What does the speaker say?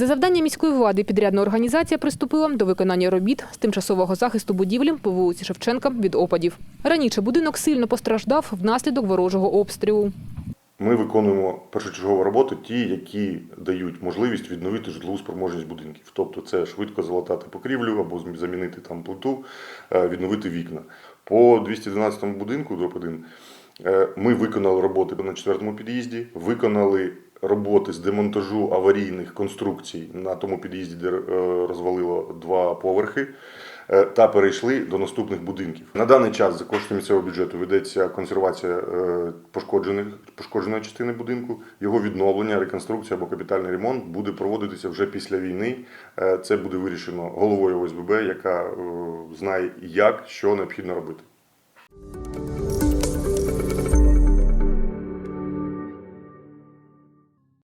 За завданням міської влади підрядна організація приступила до виконання робіт з тимчасового захисту будівлі по вулиці Шевченка від опадів. Раніше будинок сильно постраждав внаслідок ворожого обстрілу. Ми виконуємо першочергові роботи, ті, які дають можливість відновити житлову спроможність будинків. Тобто це швидко залатати покрівлю або замінити там плиту, е, відновити вікна. По 212 будинку ДОП 1 е, ми виконали роботи на четвертому під'їзді, виконали роботи з демонтажу аварійних конструкцій на тому під'їзді, де е, розвалило два поверхи. е, Та перейшли до наступних будинків. На даний час за кошти місцевого бюджету ведеться консервація е, пошкоджених пошкодженої частини будинку. Його відновлення, реконструкція або капітальний ремонт буде проводитися вже після війни. Це буде вирішено головою ОСББ, яка знає як що необхідно робити.